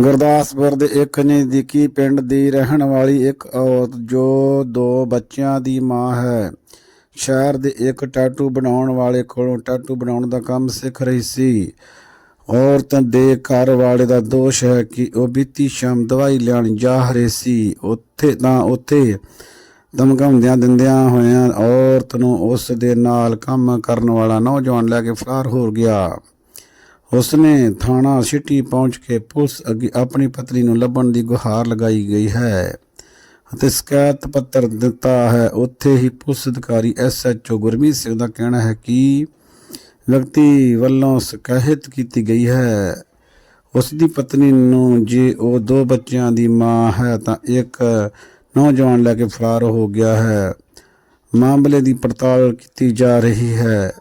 ਗੁਰਦਾਸਪੁਰ ਦੇ ਇੱਕ ਨਜ਼ਦੀਕੀ ਪਿੰਡ ਦੀ ਰਹਿਣ ਵਾਲੀ ਇੱਕ ਔਰਤ ਜੋ ਦੋ ਬੱਚਿਆਂ ਦੀ ਮਾਂ ਹੈ। ਸ਼ਹਿਰ ਦੇ ਇੱਕ ਟੈਟੂ ਬਣਾਉਣ ਵਾਲੇ ਕੋਲੋਂ ਟੈਟੂ ਬਣਾਉਣ ਦਾ ਕੰਮ ਸਿੱਖ ਰਹੀ ਸੀ। ਔਰਤ ਦੇ ਘਰ ਵਾਲੇ ਦਾ ਦੋਸ਼ ਹੈ ਕਿ ਉਹ ਬੀਤੀ ਸ਼ਾਮ ਦਵਾਈ ਲੈਣ ਜਾ ਰਹੇ ਸੀ। ਉੱਥੇ ਤਾਂ ਉੱਥੇ ਧਮਕਾਉਂਦਿਆਂ ਦਿੰਦਿਆਂ ਹੋਇਆਂ ਔਰਤ ਨੂੰ ਉਸ ਦੇ ਨਾਲ ਕੰਮ ਕਰਨ ਵਾਲਾ ਨੌਜਵਾਨ ਲੈ ਕੇ ਫਰਾਰ ਹੋ ਗਿਆ। ਉਸਨੇ ਥਾਣਾ ਸਿਟੀ ਪਹੁੰਚ ਕੇ ਪੁਲਿਸ ਅੱਗੇ ਆਪਣੀ ਪਤਨੀ ਨੂੰ ਲੱਭਣ ਦੀ ਗੁਹਾਰ ਲਗਾਈ ਗਈ ਹੈ ਅਤੇ ਸ਼ਿਕਾਇਤ ਪੱਤਰ ਦਿੱਤਾ ਹੈ। ਉੱਥੇ ਹੀ ਪੁਲਿਸ ਅਧਿਕਾਰੀ ਐਸਐਚਓ ਗੁਰਮੀਤ ਸਿੰਘ ਦਾ ਕਹਿਣਾ ਹੈ ਕਿ ਵਿਅਕਤੀ ਵੱਲੋਂ ਸ਼ਿਕਾਇਤ ਕੀਤੀ ਗਈ ਹੈ। ਉਸ ਦੀ ਪਤਨੀ ਨੂੰ ਜੇ ਉਹ ਦੋ ਬੱਚਿਆਂ ਦੀ ਮਾਂ ਹੈ ਤਾਂ ਇੱਕ ਨੌਜਵਾਨ ਲੈ ਕੇ ਫਰਾਰ ਹੋ ਗਿਆ ਹੈ। ਮਾਮਲੇ ਦੀ ਪੜਤਾਲ ਕੀਤੀ ਜਾ ਰਹੀ ਹੈ।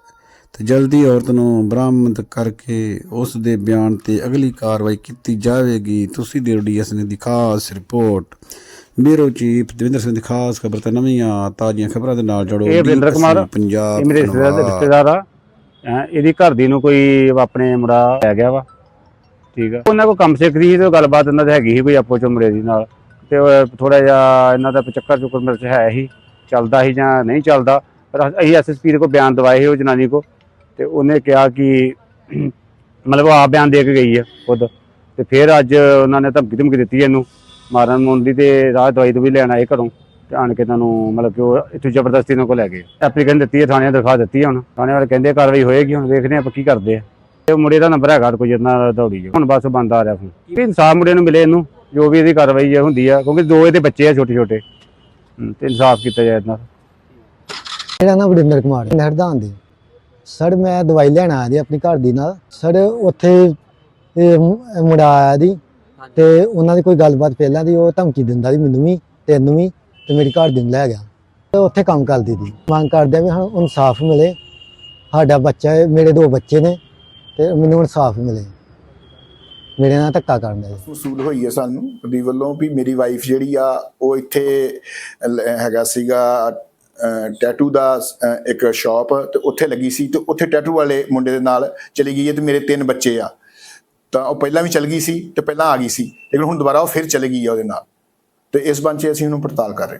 ਤੇ ਜਲਦੀ ਔਰਤ ਨੂੰ ਬਰਾਮਦ ਕਰਕੇ ਉਸ ਦੇ ਬਿਆਨ ਤੇ ਅਗਲੀ ਕਾਰਵਾਈ ਕੀਤੀ ਜਾਵੇਗੀ। ਤੁਸੀਂ ਦੇ ਡੀਐਸ ਨੇ ਦੀ ਖਾਸ report. Bureau chief Davinder Singh ਦੀ ਖਾਸ ਖਬਰ ਤੇ ਨਵੀਆਂ ਤਾਜ਼ੀਆਂ ਖਬਰਾਂ ਦੇ ਨਾਲ ਜੁੜੋ। ਇਹ ਵਰਿੰਦਰ ਕੁਮਾਰ, ਪੰਜਾਬ ਇਹ ਮੇਰੇ ਰਿਸ਼ਤੇਦਾਰ ਆ। ਹੈਂ, ਇਹਦੀ ਘਰ ਦੀ ਨੂੰ ਕੋਈ ਆਪਣੇ ਮੁੰਡਾ ਲੈ ਗਿਆ ਵਾ। ਠੀਕ ਆ। ਉਹਨਾਂ ਕੋ ਕੰਮ ਸਿੱਖਦੀ ਸੀ ਤੇ ਗੱਲਬਾਤ ਇਹਨਾਂ ਦੀ ਹੈਗੀ ਸੀ ਕੋਈ ਆਪੋ ਚ ਮੁੰਡੇ ਦੀ ਨਾਲ। ਤੇ ਥੋੜਾ ਜਿਹਾ ਇਹਨਾਂ ਦਾ ਚੱਕਰ ਚੁੱਕਰ ਮੇਰੇ ਚ ਹੈ ਹੀ। ਚੱਲਦਾ ਸੀ ਜਾਂ ਨਹੀਂ ਚੱਲਦਾ। ਪਰ ਅਸੀਂ ਐਸਐਸਪੀ ਦੇ ਕੋ ਬਿਆਨ ਦਵਾਏ ਸੀ ਉਹ ਜਨਾਨੀ ਕੋ ਤੇ ਉਹਨੇ ਕਿਹਾ ਕਿ ਮਤਲਬ ਉਹ ਬਿਆਨ ਦੇ ਕੇ ਗਈ ਆ ਖੁਦ। ਤੇ ਫਿਰ ਅੱਜ ਉਹਨਾਂ ਨੇ ਧਮਕੀ ਧਮਕੀ ਦਿੱਤੀ ਇਹਨੂੰ ਮਾਰਨ ਮੁਰਨ ਦੀ ਤੇ ਰਾਹ ਦਵਾਈ ਦਵਾਈ ਲੈਣ ਆਏ ਘਰੋਂ ਤੇ ਆਣ ਕੇ ਤੁਹਾਨੂੰ ਮਤਲਬ ਕਿ ਉਹ ਇੱਥੋਂ ਜ਼ਬਰਦਸਤੀ ਨਾਲ ਕੋ ਲੈ ਗਏ। ਐਪਲੀਕੈਂਟ ਦਿੱਤੀ ਹੈ ਥਾਣੇ ਦਿਖਾ ਦਿੱਤੀ ਹੈ ਹੁਣ। ਥਾਣੇ ਵਾਲੇ ਕਹਿੰਦੇ ਕਾਰਵਾਈ ਹੋਏਗੀ, ਹੁਣ ਵੇਖਦੇ ਆਪਾਂ ਕੀ ਕਰਦੇ ਆ। ਤੇ ਮੁੰਡੇ ਦਾ ਨੰਬਰ ਹੈਗਾ ਕੋਈ ਜਿੰਨਾ ਦੌੜੀ ਜਾਓ। ਹੁਣ ਬਸ ਬੰਦ ਆ ਰਿਹਾ ਫੋਨ। ਕੀ ਇਨਸਾਫ ਮੁੰਡੇ ਨੂੰ ਮਿਲੇ ਇਹਨੂੰ, ਜੋ ਵੀ ਇਹਦੀ ਕਾਰਵਾਈ ਹੈ ਹੁੰਦੀ ਆ, ਕਿਉਂਕਿ ਦੋ ਇਹਦੇ ਬੱਚੇ ਆ ਛੋਟੇ ਛੋਟੇ ਤੇ ਇਨਸਾਫ ਕੀਤਾ ਜਾਏ ਇਹਨਾਂ ਮੇਰਾ ਨਾਮ ਵਰਿੰਦਰ ਕੁਮਾਰ ਨਹਿਰਦਾਨ ਦੀ। ਸਰ ਮੈਂ ਦਵਾਈ ਲੈਣ ਆਇਆ ਜੀ ਆਪਣੀ ਘਰ ਦੀ ਨਾਲ। ਸਰ ਉੱਥੇ ਇਹ ਮੁ- ਮੁੰਡਾ ਆਇਆ ਦੀ ਤੇ ਉਹਨਾਂ ਦੀ ਕੋਈ ਗੱਲਬਾਤ ਪਹਿਲਾਂ ਦੀ ਉਹ ਧਮਕੀ ਦਿੰਦਾ ਸੀ ਮੈਨੂੰ ਵੀ ਤੈਨੂੰ ਵੀ ਤੇ ਮੇਰੀ ਘਰ ਦੀ ਨੂੰ ਲੈ ਗਿਆ। ਤੇ ਉੱਥੇ ਕੰਮ ਕਰਦੀ ਸੀ। ਮੰਗ ਕਰਦੇ ਆ ਵੀ ਸਾਨੂੰ ਇਨਸਾਫ ਮਿਲੇ। ਸਾਡਾ ਬੱਚਾ ਹੈ ਮੇਰੇ ਦੋ ਬੱਚੇ ਨੇ ਤੇ ਮੈਨੂੰ ਇਨਸਾਫ ਮਿਲੇ। ਮੇਰੇ ਨਾਲ ਧੱਕਾ ਕਰਨ ਦਾ। ਵਸੂਲ ਹੋਈ ਹੈ ਸਾਨੂੰ ਦੀ ਵੱਲੋਂ ਵੀ ਮੇਰੀ ਵਾਈਫ ਜਿਹੜੀ ਆ ਉਹ ਇੱਥੇ ਲ- ਹੈਗਾ ਸੀਗਾ ਟੈਟੂ ਦਾ ਇੱਕ ਸ਼ਾਪ ਤੇ ਉੱਥੇ ਲੱਗੀ ਸੀ, ਤੇ ਉੱਥੇ ਟੈਟੂ ਵਾਲੇ ਮੁੰਡੇ ਦੇ ਨਾਲ ਚਲੀ ਗਈ ਹੈ ਤੇ ਮੇਰੇ ਤਿੰਨ ਬੱਚੇ ਆ। ਤਾਂ ਉਹ ਪਹਿਲਾਂ ਵੀ ਚਲ ਗਈ ਸੀ ਤੇ ਪਹਿਲਾਂ ਆ ਗਈ ਸੀ, ਲੇਕਿਨ ਹੁਣ ਦੁਬਾਰਾ ਉਹ ਫਿਰ ਚਲੀ ਗਈ ਆ ਉਹਦੇ ਨਾਲ। ਤੇ ਇਸ ਬੰਚ ਅਸੀਂ ਉਹਨੂੰ ਪੜਤਾਲ ਕਰ ਰਹੇ